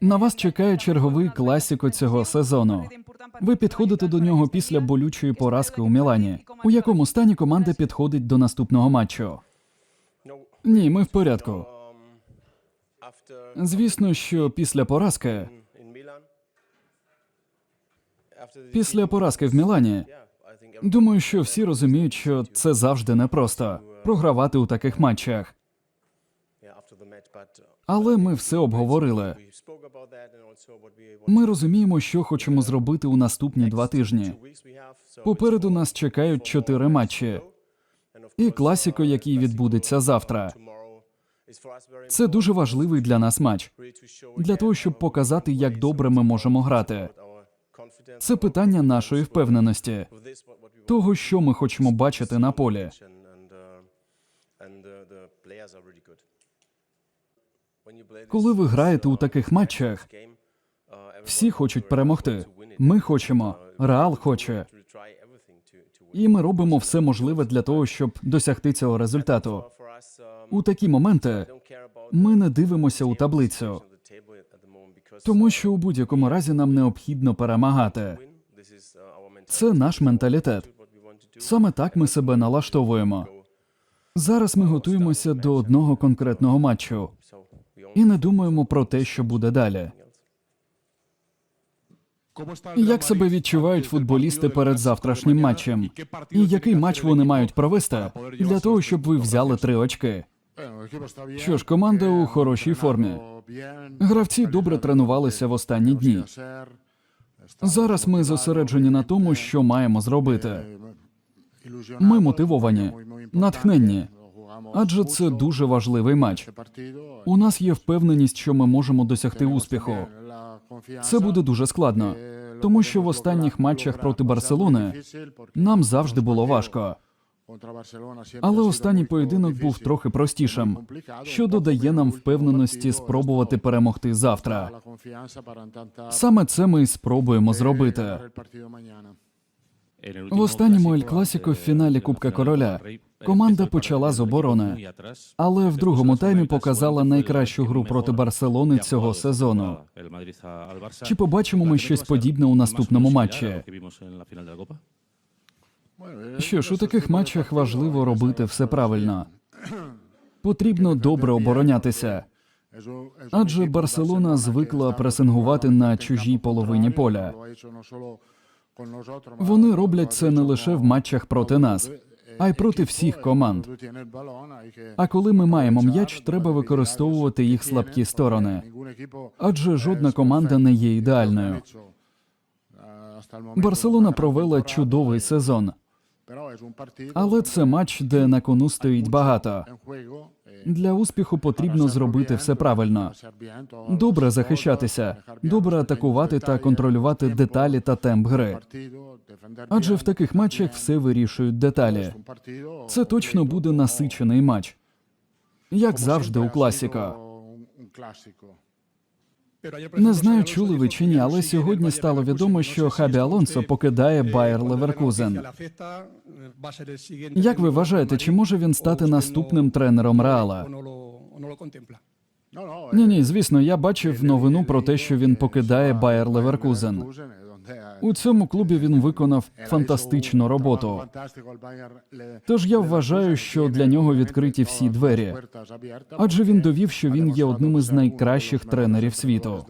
На вас чекає черговий класіко цього сезону. Ви підходите до нього після болючої поразки у Мілані. У якому стані команда підходить до наступного матчу? Ні, ми в порядку. Звісно, що після поразки, після поразки в Мілані, думаю, що всі розуміють, що це завжди непросто програвати у таких матчах. Але ми все обговорили. Ми розуміємо, що хочемо зробити у наступні два тижні. Попереду нас чекають чотири матчі і класіко, який відбудеться завтра. Це дуже важливий для нас матч для того, щоб показати, як добре ми можемо грати. Це питання нашої впевненості, того, що ми хочемо бачити на полі. Коли ви граєте у таких матчах, всі хочуть перемогти. Ми хочемо, Реал хоче, і ми робимо все можливе для того, щоб досягти цього результату. У такі моменти ми не дивимося у таблицю, тому що у будь-якому разі нам необхідно перемагати. Це наш менталітет. Саме так ми себе налаштовуємо. Зараз ми готуємося до одного конкретного матчу і не думаємо про те, що буде далі. Як себе відчувають футболісти перед завтрашнім матчем? І який матч вони мають провести для того, щоб ви взяли три очки? Що ж, команда у хорошій формі. Гравці добре тренувалися в останні дні. Зараз ми зосереджені на тому, що маємо зробити. Ми мотивовані, натхненні, адже це дуже важливий матч. У нас є впевненість, що ми можемо досягти успіху. Це буде дуже складно, тому що в останніх матчах проти Барселони нам завжди було важко. Але останній поєдинок був трохи простішим, що додає нам впевненості спробувати перемогти завтра. Саме це ми й спробуємо зробити. В останньому Ель Класіко в фіналі Кубка Короля команда почала з оборони, але в другому таймі показала найкращу гру проти Барселони цього сезону. Чи побачимо ми щось подібне у наступному матчі? Що ж, у таких матчах важливо робити все правильно. Потрібно добре оборонятися, адже Барселона звикла пресингувати на чужій половині поля. Вони роблять це не лише в матчах проти нас, а й проти всіх команд. А коли ми маємо м'яч, треба використовувати їх слабкі сторони. Адже жодна команда не є ідеальною. Барселона провела чудовий сезон, але це матч, де на кону стоїть багато. Для успіху потрібно зробити все правильно. Добре захищатися, добре атакувати та контролювати деталі та темп гри. Адже в таких матчах все вирішують деталі. Це точно буде насичений матч, як завжди у класіка. Не знаю, чули ви чи ні, але сьогодні стало відомо, що Хабі Алонсо покидає Байер Леверкузен. Як ви вважаєте, чи може він стати наступним тренером Реала? Ні, ні, звісно, я бачив новину про те, що він покидає Байер Леверкузен. У цьому клубі він виконав фантастичну роботу. Тож я вважаю, що для нього відкриті всі двері, адже він довів, що він є одним із найкращих тренерів світу.